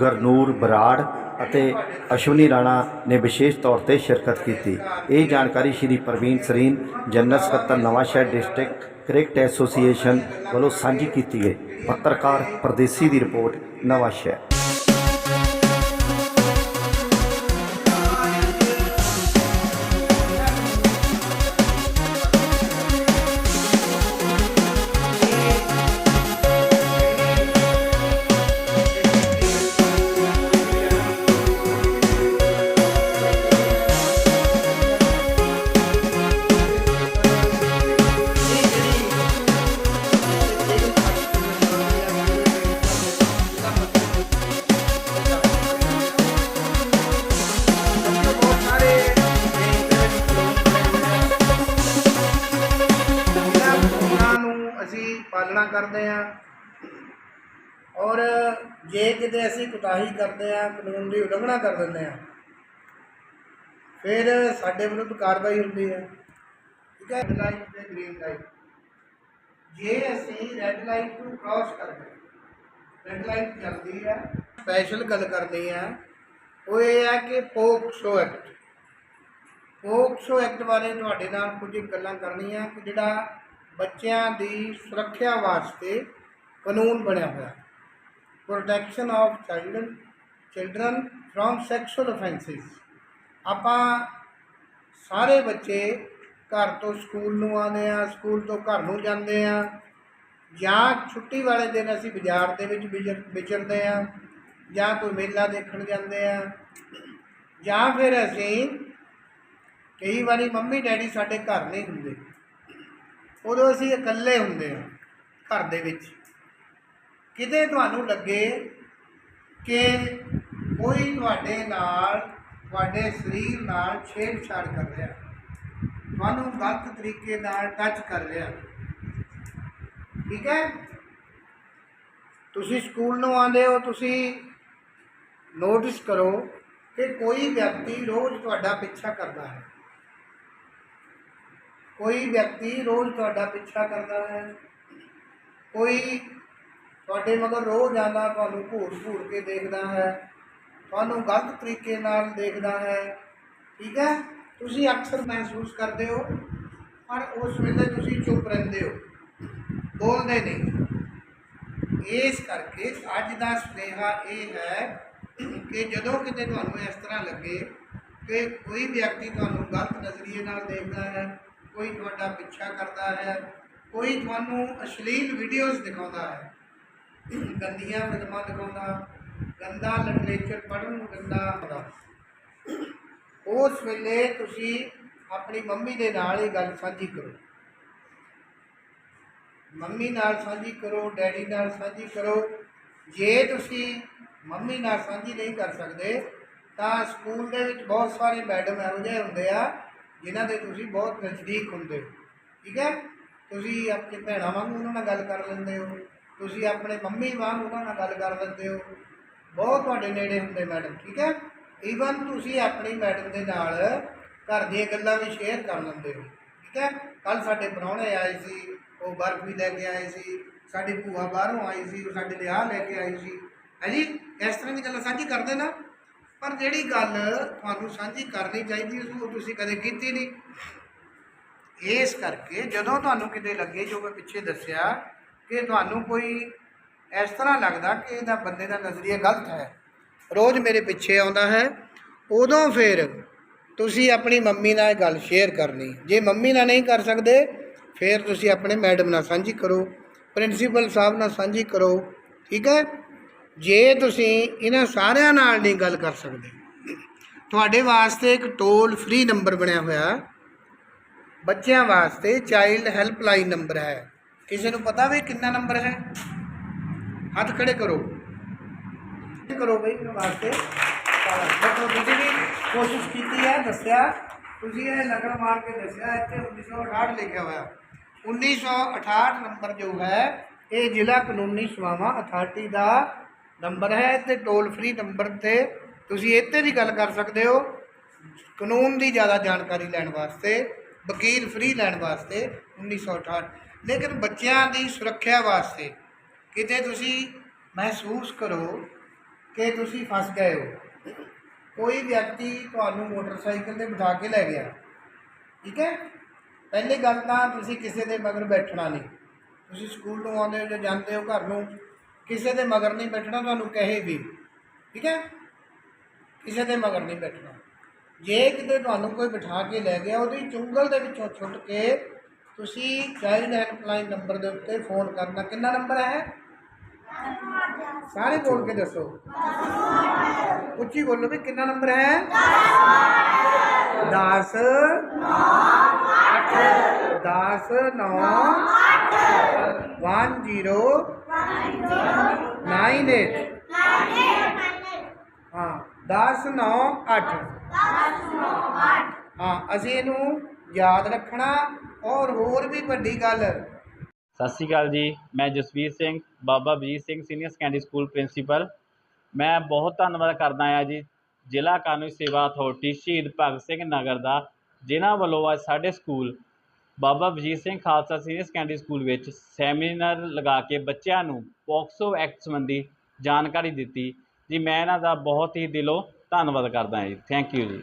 ਗਰਨੂਰ ਬਰਾੜ ਅਤੇ ਅਸ਼ਵਨੀ ਰਾਣਾ ਨੇ ਵਿਸ਼ੇਸ਼ ਤੌਰ ਤੇ ਸ਼ਿਰਕਤ ਕੀਤੀ। ਇਹ ਜਾਣਕਾਰੀ ਸ਼੍ਰੀ ਪ੍ਰਵੀਨ ਸਰੀਨ, ਜਨਰਲ ਸਕੱਤਰ ਨਵਾਂਸ਼ਹਿਰ ਡਿਸਟ੍ਰਿਕਟ ਕ੍ਰਿਕਟ ਐਸੋਸੀਏਸ਼ਨ ਵੱਲੋਂ ਸਾਂਝੀ ਕੀਤੀ ਗਈ। ਪੱਤਰਕਾਰ ਪਰਦੇਸੀ ਦੀ ਰਿਪੋਰਟ ਨਵਾਂਸ਼ਹਿਰ। ਨੂੰ ਪਾਲਣਾ ਕਰਦੇ ਹਾਂ ਔਰ ਜੇ ਕਿਤੇ ਅਸੀਂ ਕੁਤਾਹੀ ਕਰਦੇ ਹਾਂ ਕਾਨੂੰਨ ਦੀ ਉਲੰਘਣਾ ਕਰ ਦਿੰਦੇ ਹਾਂ ਫਿਰ ਸਾਡੇ ਵਿਰੁੱਧ ਕਾਰਵਾਈ ਹੁੰਦੀ ਹੈ ਠੀਕ ਹੈ ਰੈੱਡ ਲਾਈਟ ਤੇ ਗ੍ਰੀਨ ਲਾਈਟ ਜੇ ਅਸੀਂ ਰੈੱਡ ਲਾਈਟ ਨੂੰ ਕ੍ਰਾਸ ਕਰਦੇ ਰੈੱਡ ਲਾਈਟ ਚੱਲਦੀ ਹੈ ਸਪੈਸ਼ਲ ਗੱਲ ਕਰਨੀ ਹੈ ਉਹ ਇਹ ਹੈ ਕਿ ਪੋਕਸੋ ਐਕਟ। ਪੋਕਸੋ ਐਕਟ ਬਾਰੇ ਤੁਹਾਡੇ ਨਾਲ ਕੁਝ ਗੱਲਾਂ ਕਰਨੀਆਂ ਕਿ ਜਿਹੜਾ ਬੱਚਿਆਂ ਦੀ ਸੁਰੱਖਿਆ ਵਾਸਤੇ ਕਾਨੂੰਨ ਬਣਿਆ ਹੋਇਆ। Protection of child children from sexual offences ਆਪਾਂ ਸਾਰੇ ਬੱਚੇ ਘਰ ਤੋਂ ਸਕੂਲ ਨੂੰ ਆਉਂਦੇ ਆ ਸਕੂਲ ਤੋਂ ਘਰ ਨੂੰ ਜਾਂਦੇ ਆ ਜਾਂ ਛੁੱਟੀ ਵਾਲੇ ਦਿਨ ਅਸੀਂ ਬਾਜ਼ਾਰ ਦੇ ਵਿੱਚ ਵਿਚਰ- ਵਿਚਰਦੇ ਆ ਜਾਂ ਕੋਈ ਮੇਲਾ ਦੇਖਣ ਜਾਂਦੇ ਆ ਜਾਂ ਫਿਰ ਅਸੀਂ ਕਈ ਵਾਰੀ ਮੰਮੀ ਡੈਡੀ ਸਾਡੇ ਘਰ ਨਹੀਂ ਹੁੰਦੇ। ਉਦੋਂ ਅਸੀਂ ਇਕੱਲੇ ਹੁੰਦੇ ਹਾਂ ਘਰ ਦੇ ਵਿੱਚ। ਕਿਤੇ ਤੁਹਾਨੂੰ ਲੱਗੇ ਕਿ ਕੋਈ ਤੁਹਾਡੇ ਨਾਲ, ਤੁਹਾਡੇ ਸਰੀਰ ਨਾਲ ਛੇੜਛਾੜ ਕਰ ਰਿਹਾ ਤੁਹਾਨੂੰ ਗਲਤ ਤਰੀਕੇ ਨਾਲ ਟੱਚ ਕਰ ਰਿਹਾ ਠੀਕ ਹੈ? ਤੁਸੀਂ ਸਕੂਲ ਨੂੰ ਆਉਂਦੇ ਹੋ, ਤੁਸੀਂ ਨੋਟਿਸ ਕਰੋ ਕਿ ਕੋਈ ਵਿਅਕਤੀ ਰੋਜ਼ ਤੁਹਾਡਾ ਪਿੱਛਾ ਕਰਦਾ ਹੈ। ਕੋਈ ਵਿਅਕਤੀ ਰੋਜ਼ ਤੁਹਾਡਾ ਪਿੱਛਾ ਕਰਦਾ ਹੈ, ਕੋਈ ਤੁਹਾਡੇ ਮਗਰ ਰੋਜ਼ ਆਉਂਦਾ, ਤੁਹਾਨੂੰ ਘੂਰ ਘੂਰ ਕੇ ਦੇਖਦਾ ਹੈ, ਤੁਹਾਨੂੰ ਗਲਤ ਤਰੀਕੇ ਨਾਲ ਦੇਖਦਾ ਹੈ, ਠੀਕ ਹੈ? ਤੁਸੀਂ ਅਕਸਰ ਮਹਿਸੂਸ ਕਰਦੇ ਹੋ, ਪਰ ਉਸ ਵੇਲੇ ਤੁਸੀਂ ਚੁੱਪ ਰਹਿੰਦੇ ਹੋ, ਬੋਲਦੇ ਨਹੀਂ। ਇਸ ਕਰਕੇ ਅੱਜ ਦਾ ਸੁਨੇਹਾ ਇਹ ਹੈ ਕਿ ਜਦੋਂ ਕਿਤੇ ਤੁਹਾਨੂੰ ਇਸ ਤਰ੍ਹਾਂ ਲੱਗੇ ਕਿ ਕੋਈ ਵਿਅਕਤੀ ਤੁਹਾਨੂੰ ਗਲਤ ਨਜ਼ਰੀਏ ਨਾਲ ਦੇਖਦਾ ਹੈ ਕੋਈ ਤੁਹਾਡਾ ਪਿੱਛਾ ਕਰਦਾ ਹੈ, ਕੋਈ ਤੁਹਾਨੂੰ ਅਸ਼ਲੀਲ ਵੀਡੀਓਜ਼ ਦਿਖਾਉਂਦਾ ਹੈ। ਗੰਦੀਆਂ ਫਿਲਮਾਂ ਦਿਖਾਉਂਦਾ, ਗੰਦਾ ਲਿਟਰੇਚਰ ਪੜ੍ਹਨ ਨੂੰ ਗੰਦਾ ਹੁੰਦਾ। ਉਸ ਵੇਲੇ ਤੁਸੀਂ ਆਪਣੀ ਮੰਮੀ ਦੇ ਨਾਲ ਇਹ ਗੱਲ ਸਾਂਝੀ ਕਰੋ। ਮੰਮੀ ਨਾਲ ਸਾਂਝੀ ਕਰੋ, ਡੈਡੀ ਨਾਲ ਸਾਂਝੀ ਕਰੋ। ਜੇ ਤੁਸੀਂ ਮੰਮੀ ਨਾਲ ਸਾਂਝੀ ਨਹੀਂ ਕਰ ਸਕਦੇ, ਤਾਂ ਸਕੂਲ ਦੇ ਵਿੱਚ ਬਹੁਤ ਸਾਰੇ ਮੈਡਮ ਇਹੋ ਜਿਹੇ ਹੁੰਦੇ ਆ ਜਿਨ੍ਹਾਂ ਦੇ ਤੁਸੀਂ ਬਹੁਤ ਨਜ਼ਦੀਕ ਹੁੰਦੇ ਹੋ, ਠੀਕ ਹੈ? ਤੁਸੀਂ ਆਪਣੇ ਭੈਣਾਂ ਵਾਂਗ ਉਹਨਾਂ ਨਾਲ ਗੱਲ ਕਰ ਲੈਂਦੇ ਹੋ, ਤੁਸੀਂ ਆਪਣੇ ਮੰਮੀ ਵਾਂਗ ਉਹਨਾਂ ਨਾਲ ਗੱਲ ਕਰ ਲੈਂਦੇ ਹੋ, ਬਹੁਤ ਤੁਹਾਡੇ ਨੇੜੇ ਹੁੰਦੇ ਮੈਡਮ, ਠੀਕ ਹੈ? ਈਵਨ ਤੁਸੀਂ ਆਪਣੀ ਮੈਡਮ ਦੇ ਨਾਲ ਘਰ ਦੀਆਂ ਗੱਲਾਂ ਵੀ ਸ਼ੇਅਰ ਕਰ ਲੈਂਦੇ ਹੋ, ਠੀਕ ਹੈ? ਕੱਲ ਸਾਡੇ ਪ੍ਰਾਹੁਣੇ ਆਏ ਸੀ, ਉਹ ਬਰਫ਼ ਵੀ ਲੈ ਕੇ ਆਏ ਸੀ, ਸਾਡੀ ਭੂਆ ਬਾਹਰੋਂ ਆਈ ਸੀ, ਉਹ ਸਾਡੇ ਲਈ ਆਹ ਲੈ ਕੇ ਆਈ ਸੀ। ਹੈ ਜੀ? ਇਸ ਤਰ੍ਹਾਂ ਦੀ ਗੱਲਾਂ ਸਾਂਝੀ ਕਰਦੇ ਨਾ। ਪਰ ਜਿਹੜੀ ਗੱਲ ਤੁਹਾਨੂੰ ਸਾਂਝੀ ਕਰਨੀ ਚਾਹੀਦੀ ਉਸ ਉਹ ਤੁਸੀਂ ਕਦੇ ਕੀਤੀ ਨਹੀਂ। ਇਸ ਕਰਕੇ ਜਦੋਂ ਤੁਹਾਨੂੰ ਕਿਤੇ ਲੱਗੇ, ਜੋ ਮੈਂ ਪਿੱਛੇ ਦੱਸਿਆ, ਕਿ ਤੁਹਾਨੂੰ ਕੋਈ ਇਸ ਤਰ੍ਹਾਂ ਲੱਗਦਾ ਕਿ ਇਹਦਾ ਬੰਦੇ ਦਾ ਨਜ਼ਰੀਆ ਗਲਤ ਹੈ, ਰੋਜ਼ ਮੇਰੇ ਪਿੱਛੇ ਆਉਂਦਾ ਹੈ, ਉਦੋਂ ਫਿਰ ਤੁਸੀਂ ਆਪਣੀ ਮੰਮੀ ਨਾਲ ਇਹ ਗੱਲ ਸ਼ੇਅਰ ਕਰਨੀ। ਜੇ ਮੰਮੀ ਨਾਲ ਨਹੀਂ ਕਰ ਸਕਦੇ, ਫਿਰ ਤੁਸੀਂ ਆਪਣੇ ਮੈਡਮ ਨਾਲ ਸਾਂਝੀ ਕਰੋ ਪ੍ਰਿੰਸੀਪਲ ਸਾਹਿਬ ਨਾਲ ਸਾਂਝੀ ਕਰੋ, ਠੀਕ ਹੈ? ਜੇ ਤੁਸੀਂ ਇਹਨਾਂ ਸਾਰਿਆਂ ਨਾਲ ਨਹੀਂ ਗੱਲ ਕਰ ਸਕਦੇ, ਤੁਹਾਡੇ ਵਾਸਤੇ ਇੱਕ ਟੋਲ ਫ੍ਰੀ ਨੰਬਰ ਬਣਿਆ ਹੋਇਆ। ਬੱਚਿਆਂ ਵਾਸਤੇ ਚਾਈਲਡ ਹੈਲਪਲਾਈਨ ਨੰਬਰ ਹੈ। ਕਿਸੇ ਨੂੰ ਪਤਾ ਵੀ ਕਿੰਨਾ ਨੰਬਰ ਹੈ? ਹੱਥ ਖੜੇ ਕਰੋ। ਕਰੋ ਬਈ ਇਹਨਾਂ ਵਾਸਤੇ। ਮਤਲਬ ਤੁਸੀਂ ਵੀ ਕੋਸ਼ਿਸ਼ ਕੀਤੀ ਹੈ, ਦੱਸਿਆ। ਤੁਸੀਂ ਇਹ ਨਕਲ ਮਾਰ ਕੇ ਦੱਸਿਆ, ਇੱਥੇ 1968 ਲਿਖਿਆ ਹੋਇਆ। 1968 ਨੰਬਰ ਜੋ ਹੈ, ਇਹ ਜ਼ਿਲ੍ਹਾ ਕਾਨੂੰਨੀ ਸੇਵਾਵਾਂ ਅਥਾਰਟੀ ਦਾ ਨੰਬਰ ਹੈ ਤੇ ਟੋਲ ਫ੍ਰੀ ਨੰਬਰ ਤੇ। ਤੁਸੀਂ ਇੱਥੇ ਵੀ ਗੱਲ ਕਰ ਸਕਦੇ ਹੋ। ਕਾਨੂੰਨ ਦੀ ਜ਼ਿਆਦਾ ਜਾਣਕਾਰੀ ਲੈਣ ਵਾਸਤੇ, ਵਕੀਲ ਫ੍ਰੀ ਲੈਣ ਵਾਸਤੇ 1968 ਲੇਕਿਨ ਬੱਚਿਆਂ ਦੀ ਸੁਰੱਖਿਆ ਵਾਸਤੇ ਕਿਤੇ ਤੁਸੀਂ ਮਹਿਸੂਸ ਕਰੋ ਕਿ ਤੁਸੀਂ ਫਸ ਗਏ ਹੋ। ਕੋਈ ਵਿਅਕਤੀ ਤੁਹਾਨੂੰ ਮੋਟਰਸਾਈਕਲ ਤੇ ਬਿਠਾ ਕੇ ਲੈ ਗਿਆ। ਠੀਕ ਹੈ? ਪਹਿਲੀ ਗੱਲ ਤਾਂ ਤੁਸੀਂ ਕਿਸੇ ਦੇ ਮਗਰ ਬੈਠਣਾ ਨਹੀਂ। ਤੁਸੀਂ ਸਕੂਲ ਤੋਂ ਆਉਂਦੇ ਹੋ ਜਾਂ ਜਾਂਦੇ ਹੋ ਘਰ ਨੂੰ। ਕਿਸੇ ਦੇ ਮਗਰ ਨਹੀਂ ਬੈਠਣਾ ਤੁਹਾਨੂੰ ਕਹੇ ਵੀ। ਠੀਕ ਹੈ? ਕਿਸੇ ਦੇ ਮਗਰ ਨਹੀਂ ਬੈਠਣਾ। ਜੇ ਕਿਤੇ ਤੁਹਾਨੂੰ ਕੋਈ ਬਿਠਾ ਕੇ ਲੈ ਗਿਆ ਉਹਦੀ ਚੁੰਗਲ ਦੇ ਵਿੱਚੋਂ ਛੁੱਟ ਕੇ ਤੁਸੀਂ ਚਾਈਲਡ ਹੈਲਪਲਾਈਨ ਨੰਬਰ ਦੇ ਉੱਤੇ ਫੋਨ ਕਰਨਾ। ਕਿੰਨਾ ਨੰਬਰ ਹੈ? ਸਾਰੇ ਬੋਲ ਕੇ ਦੱਸੋ। ਉੱਚੀ ਬੋਲੋ ਵੀ ਕਿੰਨਾ ਨੰਬਰ ਹੈ? 10 10 9 1 0 9 8 ਹਾਂ 10 9 8 ਹਾਂ, ਅਸੀਂ ਇਹਨੂੰ ਯਾਦ ਰੱਖਣਾ ਔਰ ਹੋਰ ਵੀ ਵੱਡੀ ਗੱਲ। ਸਤਿ ਸ਼੍ਰੀ ਅਕਾਲ ਜੀ, ਮੈਂ Jasvir Singh, Baba Bajit Singh senior secondary school principal. ਮੈਂ ਬਹੁਤ ਧੰਨਵਾਦ ਕਰਦਾ ਹਾਂ ਜੀ, ਜ਼ਿਲ੍ਹਾ ਕਾਨੂੰਨੀ ਸੇਵਾ ਅਥਾਰਟੀ ਸ਼ਹੀਦ ਭਗਤ ਸਿੰਘ ਨਗਰ ਦਾ, ਜਿਨ੍ਹਾਂ ਵੱਲੋਂ ਅੱਜ ਸਾਡੇ school Baba Vajit Singh Khalsa senior secondary school ਵਿੱਚ ਸੈਮੀਨਾਰ ਲਗਾ ਕੇ ਬੱਚਿਆਂ ਨੂੰ ਪੋਕਸੋ ਐਕਟ ਸੰਬੰਧੀ ਜਾਣਕਾਰੀ ਦਿੱਤੀ। ਜੀ, ਮੈਂ ਇਹਨਾਂ ਦਾ ਬਹੁਤ ਹੀ ਦਿਲੋਂ ਧੰਨਵਾਦ ਕਰਦਾ ਹਾਂ ਜੀ। ਥੈਂਕ ਯੂ ਜੀ।